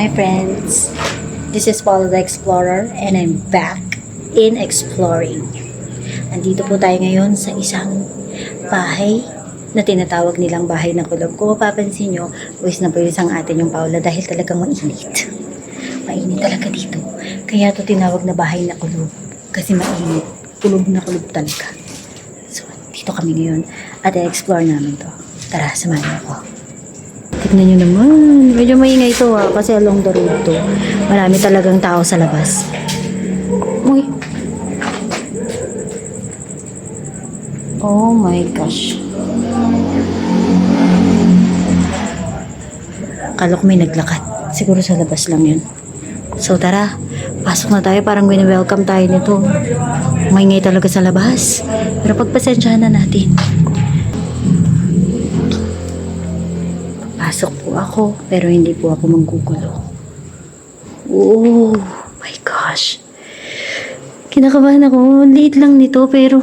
my friends. This is Paula the Explorer and I'm back in exploring. Andito po tayo ngayon sa isang bahay na tinatawag nilang bahay ng kulog. Kung mapapansin nyo, buwis na buwis ang atin yung Paula dahil talagang mainit. Mainit talaga dito. Kaya to tinawag na bahay na kulog. Kasi mainit. Kulog na kulog talaga. So, dito kami ngayon at i-explore namin to. Tara, samahan niyo ako. Tignan nyo naman. Medyo maingay ito ah, kasi along the road to. Marami talagang tao sa labas. Uy. Oh my gosh. Akala ko may naglakad. Siguro sa labas lang yun. So tara, pasok na tayo. Parang wini-welcome tayo nito. Maingay talaga sa labas. Pero pagpasensyahan na natin. Pasok po ako, pero hindi po ako manggugulo. Oh my gosh. Kinakabahan ako. Liit lang nito, pero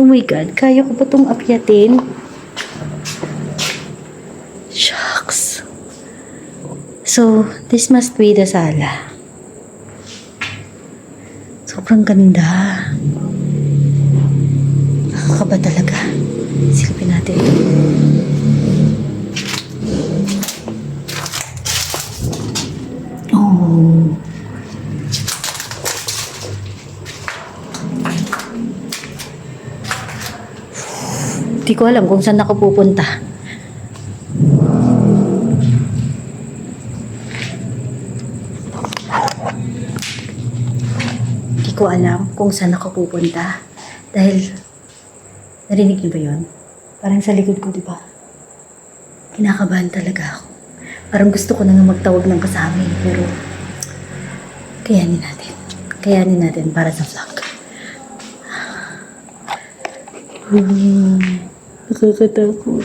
oh my God, kaya ko ba itong akyatin? Shucks. So, this must be the sala. Sobrang ganda. Nakakaba talaga. Silipin natin ito. Hindi ko alam kung saan ako pupunta. Hindi ko alam kung saan ako pupunta. Dahil, narinig niyo ba yun? Parang sa likod ko, di ba? Kinakabahan talaga ako. Parang gusto ko na nga magtawag ng kasama eh, pero kayanin natin. Kayanin natin para sa vlog. Hmm, nakakatakot.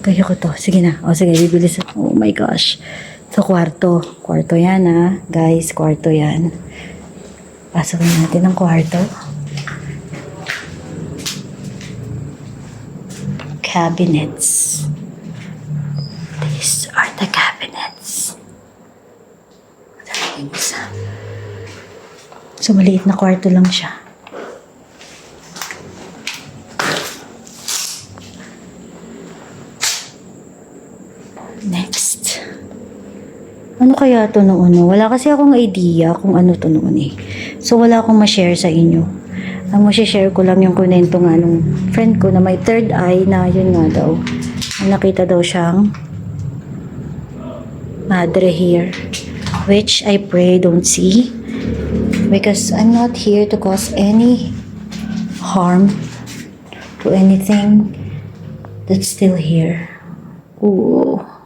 Kaya ko to. Sige na. O sige, bibilis. Oh my gosh. So, kwarto. Kwarto yan ha. Guys, kwarto yan. Pasokin natin ang kwarto. Cabinets. These are the cabinets. Isa. So, maliit na kwarto lang siya. Ano kaya to noon? no? Wala kasi akong idea kung ano to noon eh. So, wala akong ma-share sa inyo. Ang ma-share ko lang yung kunento nga nung friend ko na may third eye na yun nga daw. Nakita daw siyang madre here. Which I pray don't see. Because I'm not here to cause any harm to anything that's still here. Ooh.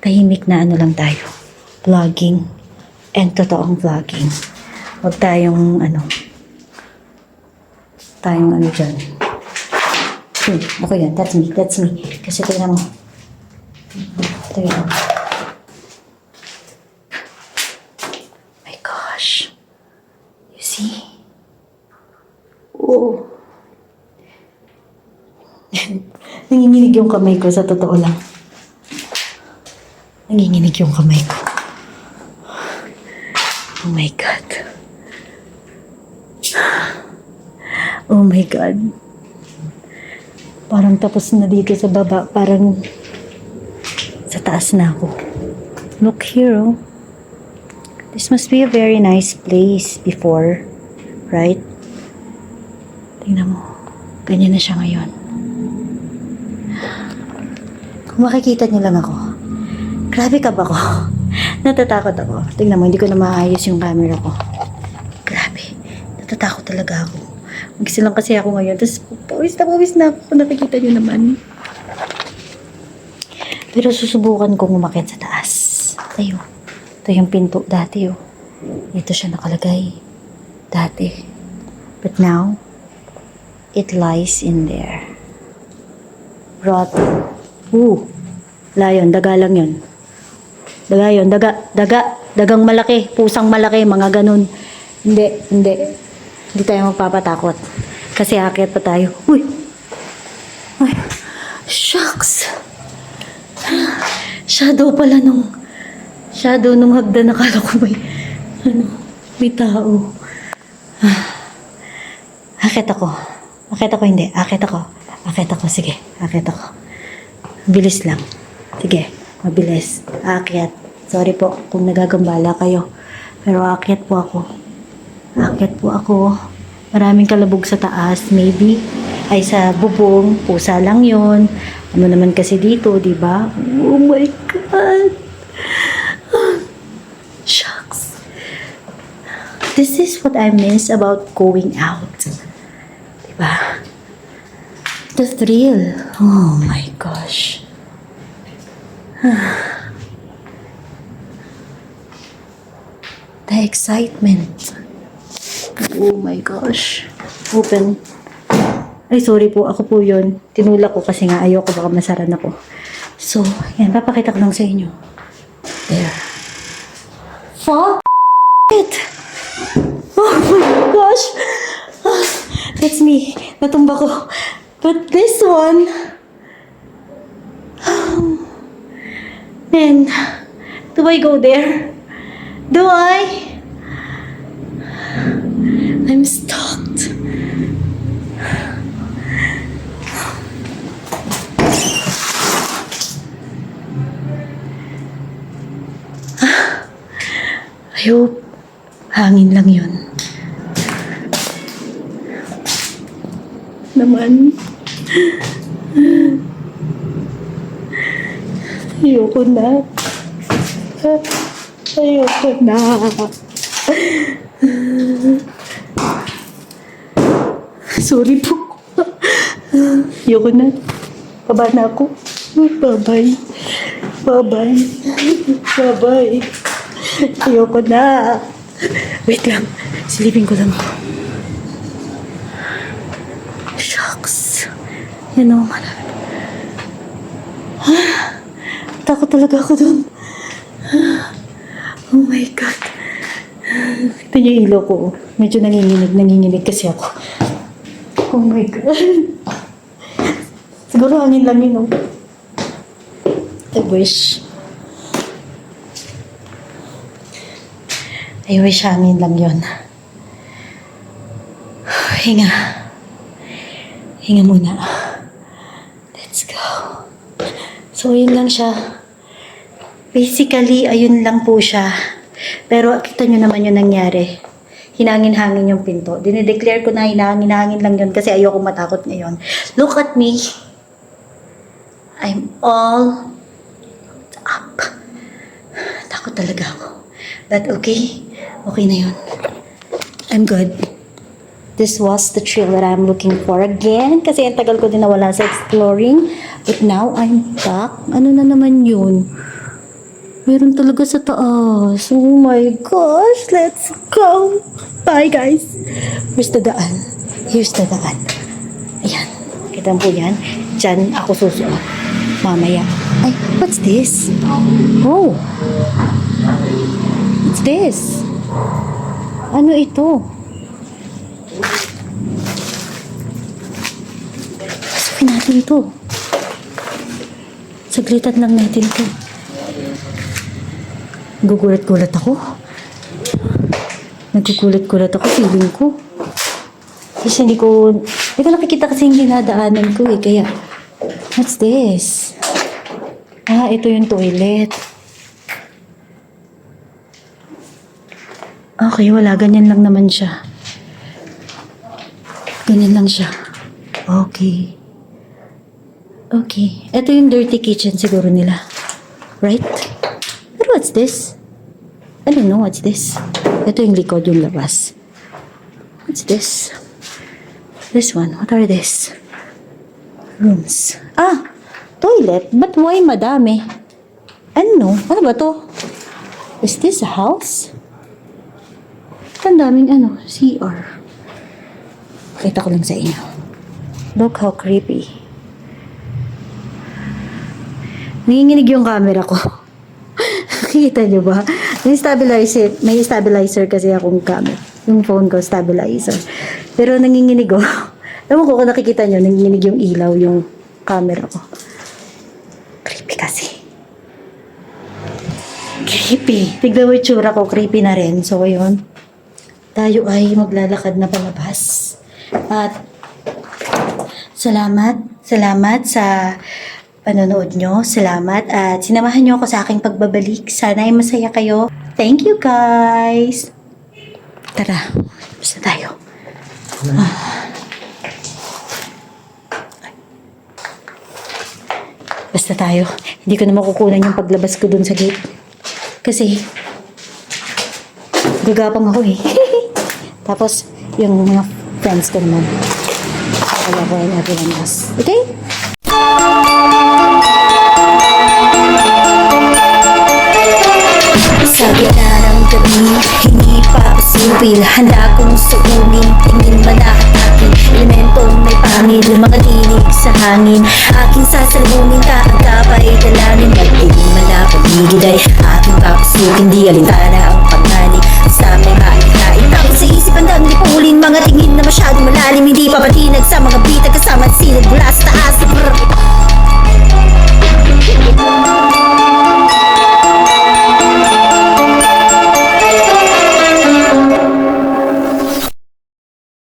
Tahimik na ano lang tayo. Vlogging. And totoong vlogging. Huwag tayong ano. Tayong ano dyan. Hmm, ako yan. That's me. That's me. Kasi tingnan mo. Tingnan mo. My gosh. You see? Oo. Nanginginig yung kamay ko sa totoo lang. Nanginginig yung kamay ko. Oh my God. Oh my God. Parang tapos na dito sa baba. Parang sa taas na ako. Look here, oh. This must be a very nice place before, right? Tingnan mo. Ganyan na siya ngayon. Kung makikita niyo lang ako, grabe ka ba ko? Natatakot ako. Tingnan mo, hindi ko na maayos yung camera ko. Grabe. Natatakot talaga ako. Magsi lang kasi ako ngayon. Tapos, pawis na pawis na ako nakikita niyo naman. Pero susubukan kong umakit sa taas. Tayo. Ito yung pinto dati, oh. Ito siya nakalagay. Dati. But now, it lies in there. Rotten. Ooh. Layon, daga lang yun. Daga yun, daga, daga, dagang malaki, pusang malaki, mga ganun. Hindi, hindi. Hindi tayo magpapatakot. Kasi akit pa tayo. Uy! Ay, shucks! Shadow pala nung... Shadow nung hagdan. Nakala ko may... Ano? May tao. Ah. Akit ako. Akit ako hindi. Akit ako. Akit ako. Sige. Akit ako. Bilis lang. Sige. Mabilis. Aakyat. Sorry po kung nagagambala kayo. Pero aakyat po ako. Aakyat po ako. Maraming kalabog sa taas. Maybe. Ay sa bubong. Pusa lang yon. Ano naman kasi dito, di ba? Oh my God. Shucks. This is what I miss about going out. Diba? The thrill. Oh my gosh. excitement. Oh my gosh. Open. Ay, sorry po. Ako po yun. Tinulak ko kasi nga ayoko baka masaran ako. So, yan. Papakita ko lang sa inyo. There. Fuck it! Oh my gosh! Ah, That's me. Natumba ko. But this one... Man, do I go there? Do I? I'm stuck. I hope hangin lang yun. Naman. Ayoko na. Ayoko na. Sorry po. Ayoko na. Kaba na ako. Bye-bye. Bye-bye. Bye-bye. Ayoko na. Wait lang. Silipin ko lang. Shucks. Yan o, malapit. Takot talaga ako doon. Oh my God. Ito yung ilo ko. Medyo nanginginig. Nanginginig kasi ako. Oh my God. Siguro hangin lang yun, oh. I wish. I wish hangin lang yun. Hinga. Hinga muna. Let's go. So, yun lang siya. Basically, ayun lang po siya. Pero, kita nyo naman yung nangyari. Hinangin-hangin yung pinto. Dinideclare ko na hinangin-hangin lang yun kasi ayoko matakot ngayon. Look at me. I'm all up. Takot talaga ako. But okay. Okay na yun. I'm good. This was the thrill that I'm looking for again. Kasi ang tagal ko din nawala sa exploring. But now I'm back. Ano na naman yun? Meron talaga sa taas. Oh my gosh. Let's go. Bye guys. Where's the daan? Here's the daan. Ayan. Kita mo yan? Diyan ako susuot. Mamaya. Ay, what's this? Oh. What's this? Ano ito? Pasukin natin ito. Saglitan lang natin ito. Gugulat-gulat ako. Nagugulat-gulat ako, feeling ko. Kasi hindi ko, hindi ko nakikita kasi yung dinadaanan ko eh, kaya, what's this? Ah, ito yung toilet. Okay, wala. Ganyan lang naman siya. Ganyan lang siya. Okay. Okay. Ito yung dirty kitchen siguro nila. Right? What's this? I don't know what's this. Ito yung likod, yung labas. What's this? This one. What are this? Rooms. Ah! Toilet? But why madami? Ano? Ano ba to? Is this a house? Ang daming ano, CR. Kita ko lang sa inyo. Look how creepy. Nanginginig yung camera ko. Kita nyo ba? May stabilizer, may stabilizer kasi akong camera. Yung phone ko, stabilizer. Pero nanginginig oh. Ewan ko kung nakikita nyo, nanginginig yung ilaw, yung camera ko. Creepy kasi. Creepy. Tignan mo yung tsura ko, creepy na rin. So, ayun. Tayo ay maglalakad na palabas. At salamat, salamat sa panonood nyo. Salamat at sinamahan nyo ako sa aking pagbabalik. Sana ay masaya kayo. Thank you guys! Tara, basta tayo. Basta tayo. Hindi ko na makukunan yung paglabas ko dun sa gate. Kasi, gagapang ako eh. Tapos, yung mga friends ko naman. Ko and everyone else. Okay? Gitna ng gabi, hindi pa pasilbil Handa kong suunin, tingin malakad akin Elementong may pangil, mga tinig sa hangin. Aking sasalunin ka, ang kapay dalanin Magdilim malapagigid ay aking papasukin Di alintana ang panganig, sa may maikain Tapos sa isip ang dami pulin Mga tingin na masyadong malalim. Hindi pa patinag sa mga bitag kasama sinag Mula